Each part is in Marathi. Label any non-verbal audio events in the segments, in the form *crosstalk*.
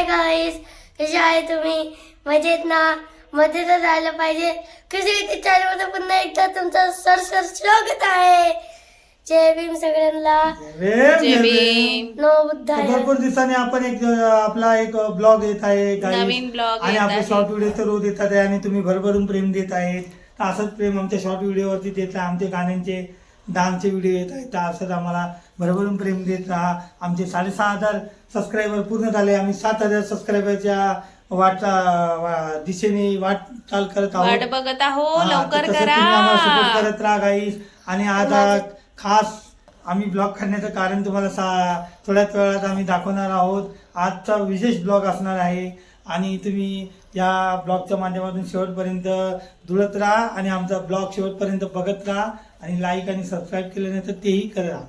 हाय गाईस कसे आहे तुम्ही? मजेत ना? मजेतच राहायला पाहिजे. कसे ते चॅनलमध्ये पुन्हा एकदा तुमचं सर सर स्वागत आहे. जय भीम सगळ्यांना. जय भीम. नव बुद्धाय भरपूर दिवसांनी आपण एक अं, आपला एक ब्लॉग येत आहे guys. नवीन blog आणि येत आपले आहे. शॉर्ट व्हिडिओ तर रोज येतात आहे आणि तुम्ही भरभरून प्रेम देत आहेत. तर असंच प्रेम आमच्या शॉर्ट व्हिडिओवरती देत आहे. आमचे गाण्यांचे डान्सचे व्हिडिओ येत आहेत. तर असंच आम्हाला भरभरून प्रेम देत राहा. आमचे साडेसहा हजार सबस्क्रायबर पूर्ण झाले. आम्ही सात हजार सबस्क्रायबरच्या वाट वा- दिशेने वाटचाल करत आहोत. वाट बघत आहो हा, तर लवकर तसं करा. तुम्ही आम्हाला support करत राहा गाईस आणि आता खास आम्ही ब्लॉग काढण्याचं कारण तुम्हाला सा थोड्याच वेळात आम्ही दाखवणार आहोत. आजचा विशेष ब्लॉग असणार आहे. आणि तुम्ही या ब्लॉगच्या माध्यमातून शेवटपर्यंत जुळत राहा. आणि आमचा ब्लॉग शेवटपर्यंत बघत राहा. आणि लाईक आणि सबस्क्राईब केलं नाही तर तेही करा.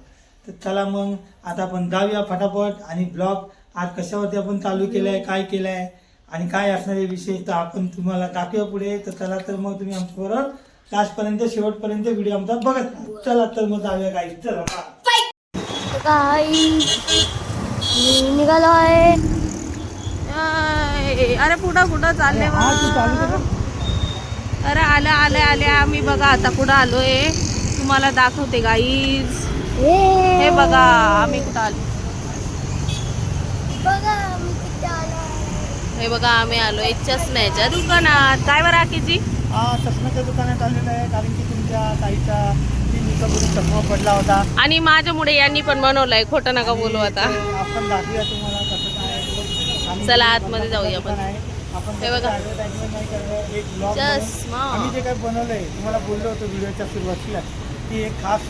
तर चला मग आता आपण जाऊया फटाफट. आणि ब्लॉग आज कशावरती आपण चालू केलं आहे काय केलं आहे आणि काय असणारे विषय तर आपण तुम्हाला दाखवूया पुढे. तर चला तर मग तुम्ही आमच्याबरोबर लास्टपर्यंत शेवटपर्यंत व्हिडिओ आमचा बघत राहा. चला तर मग जाऊया काही चला मी निघालो आहे अरे पुढं कुठं चालले? अरे आले आले आले आम्ही बघा आता कुठं आलोय. तुम्हाला दाखवते गाईज हे बघा आम्ही कुठं आलो? बघा मी किती आलो आहे. हे बघा आम्ही आलोय चष्म्याच्या दुकानात. काय बरं हा चष्म्याच्या दुकानात आलेलं आहे. कारण की तुमच्या ताईचा तीन दिवसापूर्वी चष्मा पडला होता. आणि माझ्यामुळे यांनी पण बनवलंय. खोटं नका बोलू आता. आपण दाखवूया तुम्हाला कसं काय चला, आतमध्ये जाऊया आपण. आपण हे बघा. एक चष्मा. आम्ही जे काय बनवलंय तुम्हाला बोललो होतो व्हिडिओच्या सुरुवातीला की एक खास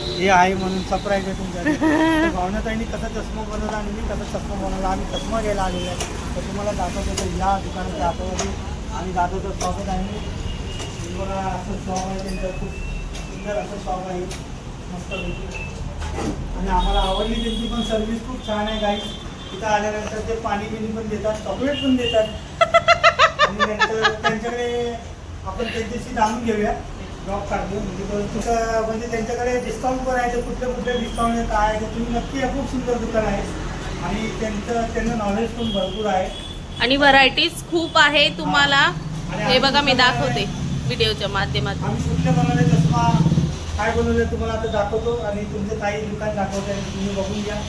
हे आहे म्हणून सरप्राईज आहे तुमच्या *laughs* भावनाताईंनी कसा चष्मा बनवला आणि मी कसा चष्मा बनवला आम्ही चष्मा घ्यायला आलेलो आहे. तर तुम्हाला दाखवतो तर या दुकानाच्या आतमध्ये आणि दाखवतो. स्वागत आहे. बघा असं शॉप आहे. त्यांचं खूप सुंदर असं शॉप आहे. मस्त आणि आम्हाला आवडली त्यांची पण सर्व्हिस खूप छान आहे गाई तिथं आल्यानंतर ते पाणी बिणी पण देतात चॉकलेट पण देतात. आणि त्यांच्याकडे आपण त्यांच्याशी जाणून घेऊया. जॉब काढतो. म्हणजे तो म्हणजे त्यांच्याकडे डिस्काउंट पण आहे तर कुठले कुठले डिस्काउंट आहे काय आहे तुम्ही नक्की खूप सुंदर दुकान आहे. आणि त्यांचं त्यांचं नॉलेज पण भरपूर आहे. आणि व्हरायटीज खूप आहे तुम्हाला. हे बघा मी दाखवते व्हिडिओच्या माध्यमातून. आम्ही कुठले बनवले चष्मा काय बनवले तुम्हाला आता दाखवतो. आणि तुमचं काही दुकान दाखवत आहे तुम्ही बघून घ्या.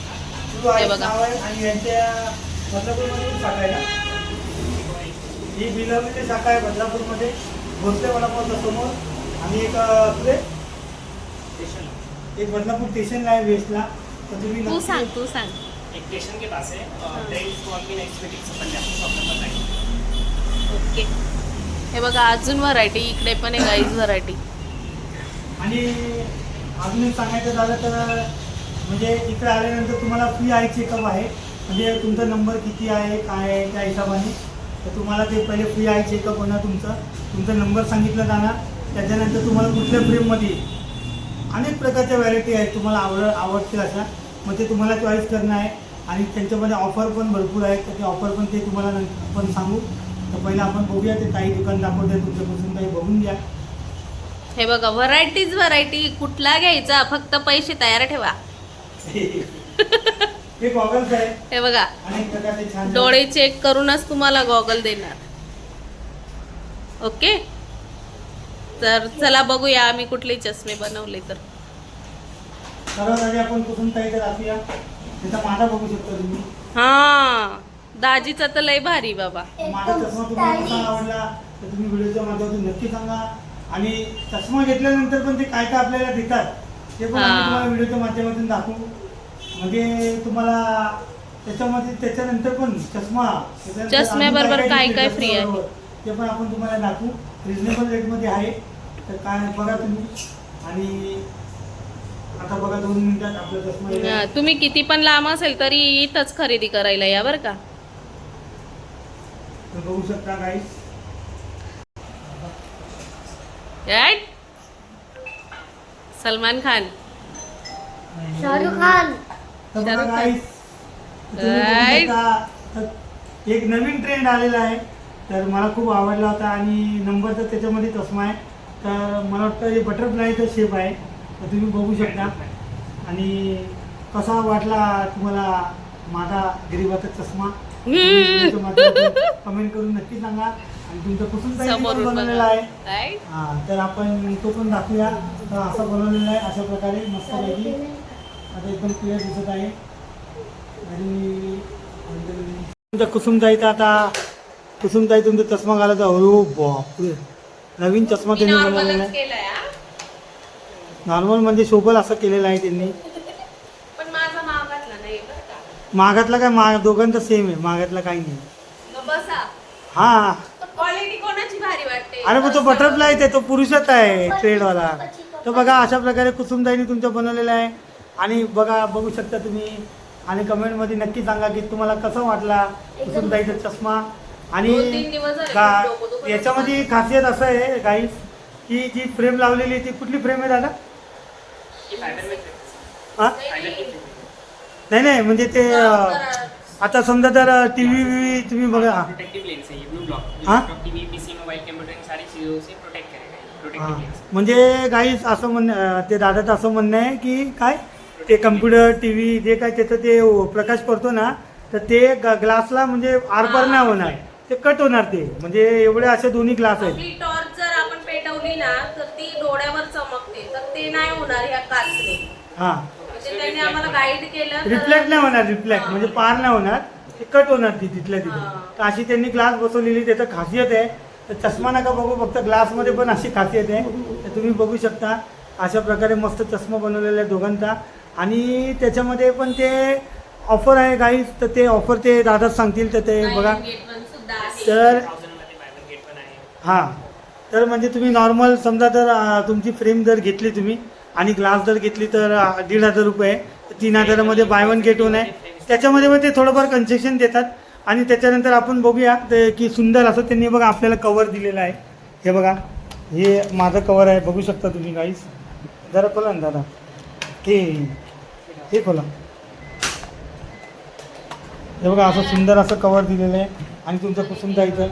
सुरू आहे बघा. नाव आहे आणि यांच्या बदलापूरमध्ये शाखा आहे ना ही बिलवलेली शाखा आहे बदलापूरमध्ये. भोसले वडापावच्या समोर. आणि एक पुढे एक बदलापूर स्टेशनला आहे वेस्टला. तर तुम्ही तू नक्की- सांग तू सांग. एक स्टेशन के पास है. There is one B next meeting say Punjab shop number nine okay. हे बघा अजून व्हरायटी इकडे पण आहे गाईज व्हरायटी आणि अजून एक सांगायचं झालं तर म्हणजे इकडे आल्यानंतर तुम्हाला फ्री आय चेकअप आहे. म्हणजे तुमचा नंबर किती आहे काय आहे त्या हिशोबाने. तर तुम्हाला ते पहिले फ्री आय चेकअप होणार तुमचं. तुमचा नंबर सांगितला जाणार. त्याच्यानंतर तुम्हाला कुठल्या फ्रेममध्ये अनेक प्रकारच्या व्हरायटी आहेत तुम्हाला आवड आवडतील अशा. मग ते तुम्हाला चॉईस करणं आहे आणि त्यांच्यामध्ये ऑफर पण भरपूर आहेत. तर ते ऑफर पण ते तुम्हाला नंतर आपण सांगू. तर पहिलं आपण बघूया ते काही दुकान दाखवते तुमच्यापासून काही बघून घ्या. हे बघा व्हरायटीज व्हरायटी कुठला घ्यायचा फक्त पैसे तयार ठेवा. *laughs* हे गॉगल्स आहे. हे बघा अनेक प्रकारचे छान डोळे चेक करूनच तुम्हाला गॉगल देणार. ओके तर चला बघूया आम्ही कुठले चष्मे बनवले तर. सर्वात आधी आपण कुठून काही तर दाखवूया त्याचा माझा बघू शकता तुम्ही. हा दाजीचा तर लय भारी बाबा. माझा चष्मा तुम्हाला कसा stylish. आवडला तर तुम्ही व्हिडिओच्या माध्यमातून नक्की सांगा. आणि चष्मा घेतल्यानंतर पण ते काय काय आपल्याला देतात ते पण आम्ही हा. तुम्हाला व्हिडिओच्या माध्यमातून दाखवू. म्हणजे तुम्हाला त्याच्यामध्ये त्याच्यानंतर पण चष्मा त्याच्यानंतर अजून चष्म्याबरोबर काय काय free आहे? ते पण आपण तुम्हाला दाखवू. रिजनेबल रेटमध्ये आहे. तर काय बघा तुम्ही. आणि आता बघा दोन मिनिटात आपला चष्मा तुम्ही किती पण लांब असेल तरी इथंच खरेदी करायला या बरं का. तर बघू शकता काही? सलमान खान. शाहरुख खान. तर बघा शाहरुख खान. guys, तुम्ही बघू Right. शकता, तर एक नवीन ट्रेंड आलेला आहे. तर मला खूप आवडला होता आणि नंबर तर त्याच्यामध्ये चष्मा आहे तर मला वाटतं हे बटरफ्लायचा शेप आहे तर तुम्ही बघू शकता आणि कसा वाटला तुम्हाला माझा गरिबाचा चष्मा कमेंट करून नक्की सांगा आणि तुमचं कुठून बनवलेलं आहे हा तर आपण तो पण दाखवूया तर असं बनवलेलं आहे अशा प्रकारे मस्तपैकी आता एकदम क्लिअर दिसत आहे आणि तुमचा कुसुमताईचा आता कुसुमताई तुमचा चष्मा घालायचा. हो बापरे. नवीन चष्मा त्यांनी बनवलेला आहे. नॉर्मल म्हणजे शोभल असं केलेलं आहे त्यांनी. पण माझा मागातला नाही बरं का. मागातला काय? मा दोघांचं सेम आहे. मागातला काही नाही. बसा. हा. क्वालिटी कोणाची भारी वाटते? अरे मग तो बटरफ्लाय आहे तो पुरुषच आहे ट्रेडवाला तर बघा अशा प्रकारे कुसुमताईने तुमचं बनवलेलं आहे. आणि बघा बघू शकता तुम्ही. आणि कमेंटमध्ये नक्की सांगा की तुम्हाला कसं वाटला कुसुमताईचा चष्मा? आणि दोन तीन दिवस झाले गा- डोकं दुखत याच्यामध्ये खासियत असं आहे गाईस की जी फ्रेम लावलेली आहे ती कुठली फ्रेम आहे दादा? ही. नाही. नाही म्हणजे ते अं, आता समजा जर टी व्ही तुम्ही बघा प्रोटेक्टिव लेंस है? ये blue block? Laptop TV PC mobile computer in सारी चीजों से प्रोटेक्ट करेगा ये. प्रोटेक्टिव लेंस म्हणजे गाईस असं म्हणणं अं, ते दादाचं असं म्हणणं आहे की काय? ते कम्प्युटर टी व्ही जे काय त्याचं ते प्रकाश पडतो ना तर ते ग- ग्लासला म्हणजे आरपार नाही होणार. ते कट होणार ते. म्हणजे एवढे असे दोन्ही ग्लास आहेत. आपली टॉर्च जर आपण पेटवली ना तर ती डोळ्यावर चमकते. तर ते नाही होणार ह्या काचने हां. म्हणजे त्यांनी आम्हाला गाईड केलं तर- रिफ्लेक्ट नाही होणार रिफ्लेक्ट म्हणजे पार नाही होणार. ते कट होणार ती तिथल्या तिथे. तर अशी त्यांनी ग्लास बसवलेली त्याचं खासियत आहे. तर चष्मा नका बघू फक्त ग्लासमध्ये पण अशी खासियत आहे. तर तुम्ही बघू शकता. अशा प्रकारे मस्त चष्मा बनवलेला आहे दोघांचा. आणि त्याच्यामध्ये पण ते ऑफर आहे गाईज तर ते ऑफर ते दादाच सांगतील तर ते बघा. gate. तर हां. तर म्हणजे तुम्ही नॉर्मल समजा तर तुमची फ्रेम जर घेतली तुम्ही आणि ग्लास जर घेतली तर दीड हजार रुपये तीन हजारामध्ये बाय वन गेट वन आहे. त्याच्यामध्ये मग ते थोडंफार कन्सेशन देतात. आणि त्याच्यानंतर आपण बघूया ते की सुंदर असं त्यांनी बघा आपल्याला कवर दिलेलं आहे. हे बघा हे माझं कवर आहे. बघू शकता तुम्ही गाईस जरा खोला ना दादा. हे हे खोला. हे बघा असं सुंदर असं कवर दिलेलं आहे. आणि तुमचं कुसुम जायचं.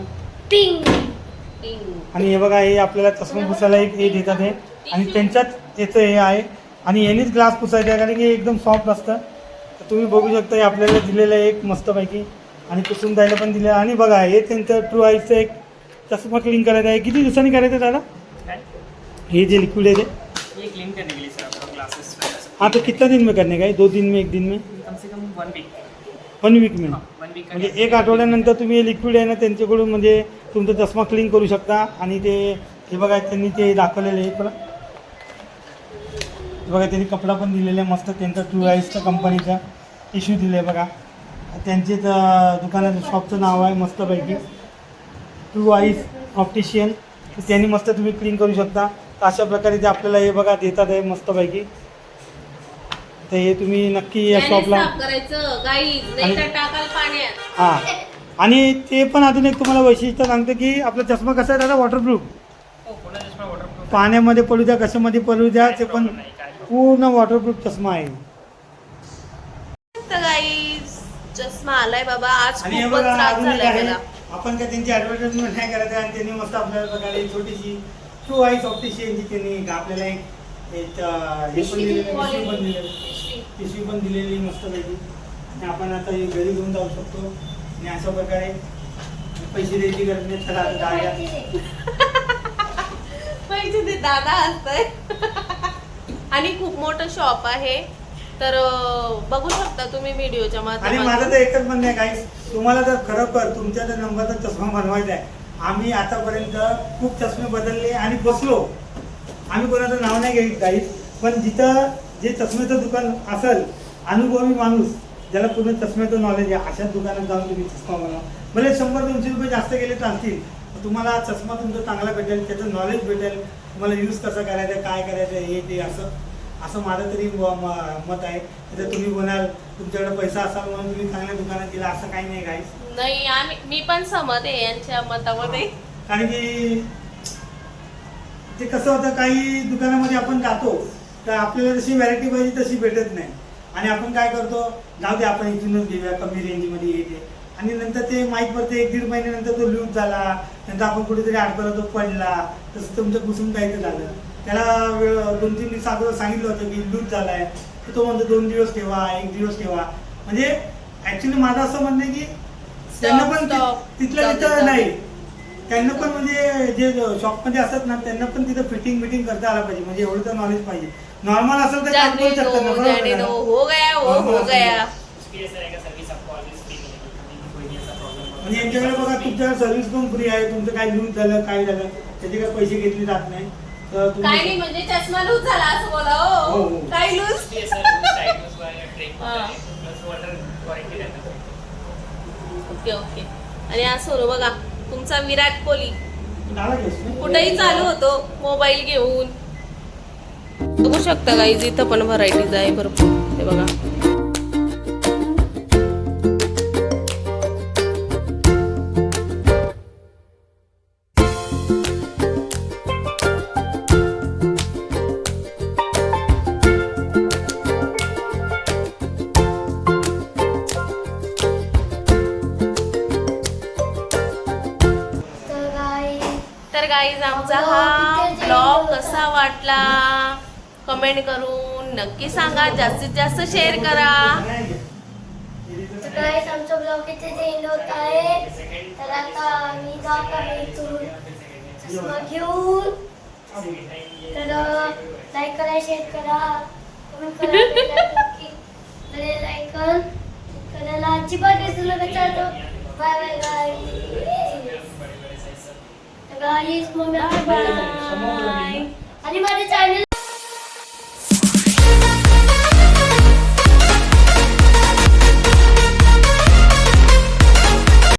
आणि हे बघा हे आपल्याला चष्मा पुसायला एक हे देतात हे. आणि त्यांच्यात याचं हे आहे. आणि यांनीच ग्लास पुसायचं आहे कारण की हे एकदम सॉफ्ट असतं. तर तुम्ही बघू शकता हे आपल्याला दिलेलं आहे एक मस्तपैकी. आणि कुसुम द्यायला पण दिलं आणि बघा हे त्यांचं ट्रू आईचं एक चष्मा क्लीन करायचं आहे. किती दिवसांनी करायचं आहे दादा? हे जे लिक्विड है ये ये क्लीन करने के लिए सर आपको ग्लासेस हाँ तो कितना दिन में करने का है दो दिन में एक दिन में? कम से कम वन वीक वन वीक में. वीक म्हणजे एक आठवड्यानंतर तुम्ही हे लिक्विड आहे ना त्यांच्याकडून म्हणजे तुमचा चष्मा क्लीन करू शकता आणि ते हे बघा त्यांनी ते दाखवलेले आहे. बघा. बघा त्यांनी कपडा पण दिलेला आहे मस्त त्यांचा ट्रू आईसच्या कंपनीचा इश्यू दिले आहे बघा. त्यांचे दुकानाचं शॉपचं नाव आहे मस्तपैकी. ट्रू आईस ऑप्टिशियन त्यांनी मस्त तुम्ही क्लीन करू शकता. अशा प्रकारे ते आपल्याला हे बघा देतात आहे मस्तपैकी. तर हे तुम्ही नक्की या शॉपला साफ करायचं गाईज नाही तर टाकाल पाण्यात. हां. आणि ते पण अजून एक तुम्हाला वैशिष्ट्य सांगतो की आपला चष्मा कसा आहे दादा? वॉटरप्रूफ हो पूर्ण चष्मा वॉटरप्रूफ पाण्यामध्ये पडू द्या कशामध्ये पडू द्या ते पण पूर्ण वॉटरप्रूफ चष्मा आहे. तर गाईज चष्मा आलाय बाबा. आज आणि हे खूपच बघा त्रास अजून एक झालाय आहे. मला आपण काय त्यांची ॲडव्हर्टाइजमेंट नाही करायचं आणि त्यांनी मस्त आपल्याला प्रकारे छोटीशी टू आईस ऑप्टिशियनची त्यांनी आपल्याला एक एक, पिशवी पण दिलेलं. पिशवी पण दिलेली मस्तपैकी. आणि आपण आता हे घरी घेऊन जाऊ शकतो. आणि अशा प्रकारे पैसे द्यायची गरज नाही चला आता जाऊया पाहिजे ते दादा असतंय. आणि खूप मोठं शॉप आहे. तर बघू शकता तुम्ही व्हिडिओच्या आणि माझं तर एकच म्हणणं आहे काही तुम्हाला जर खरोखर तुमच्या जर नंबरचा चष्मा बनवायचा आहे. आम्ही आतापर्यंत खूप चष्मे बदलले आणि बसलो. आम्ही कोणाचं नाव नाही घेत काही पण जिथं जे चष्म्याचं दुकान असेल अनुभवी माणूस ज्याला पूर्ण चष्म्याचं नॉलेज आहे अशाच दुकानात जाऊन तुम्ही चष्मा बनवा. भले शंभर दोनशे रुपये जास्त गेले चालतील पण तुम्हाला चष्मा तुमचा चांगला भेटेल त्याचं नॉलेज भेटेल तुम्हाला यूज कसं करायचं काय करायचं हे ते असं असं माझं तरी मत आहे. तर तुम्ही बोलाल तुमच्याकडे पैसा असाल म्हणून तुम्ही चांगल्या दुकानात गेला असं काही नाही काही नाही आम्ही मी पण सहमत आहे यांच्या मतामध्ये. कारण की ते कसं होतं काही दुकानामध्ये आपण जातो तर आपल्याला जशी व्हरायटी पाहिजे तशी भेटत नाही. आणि आपण काय करतो जाऊ दे आपण इथूनच घेऊया कमी रेंजमध्ये येते. आणि नंतर ते माहीत पडते एक दीड महिन्यानंतर तो लूज झाला नंतर आपण कुठेतरी अडकला तो पडला तसं तुमचं कुसुम जायचं झालं. त्याला वेळ दोन तीन दिवस अगोदर सांगितलं होतं की लूज झाला आहे तर तो म्हणतो दोन दिवस ठेवा एक दिवस ठेवा. म्हणजे ॲक्च्युली माझं असं म्हणणं आहे की त्यांना पण. तिथलं तिथं. नाही. त्यांना पण म्हणजे जे शॉपमध्ये असतात ना त्यांना पण तिथं फिटिंग बिटिंग करता आला पाहिजे. म्हणजे एवढं तर नॉलेज पाहिजे. नॉर्मल असेल तर काम करू शकतात ना दो बरोबर जाने ना? दो हो गया वो Normal हो असेल गया. उसके लिए सर रहेगा सर्विस आपको ऑलवेज फ्री मिलेगी कभी कोई भी ऐसा प्रॉब्लम म्हणजे यांच्याकडे बघा तुमच्या सर्व्हिस पण फ्री आहे. तुमचं काय लूज झालं काय झालं? त्याचे काय पैसे घेतले जात नाही. तर काय नाही तुम्ही म्हणजे चष्मा लूज झाला असं बोला हो, हो हो. काय लूज? ट्रेक हाँ. प्लस वाटर रहता है ओके ओके. आणि आज सोनू बघा तुमचा विराट कोहली? कुठेही चालू होतो मोबाईल घेऊन. बघू शकता गाईज इथं पण व्हरायटीज आहे भरपूर. हे बघा. तर गाईज आमचा हा ब्लॉग कसा वाटला? कमेंट करून नक्की सांगा. जास्तीत जास्त शेअर करा. नाही घे. तर काय आमचा ब्लॉग इथे एंड होत आहे. तर आता मी जात आहे इथून. चष्मा घेऊन. तर लाईक करा शेअर करा. कमेंट करायला अजिबात विसरू नका. चालतो बाय बाय गाईज गाईज मग बाय आणि माझे चॅनल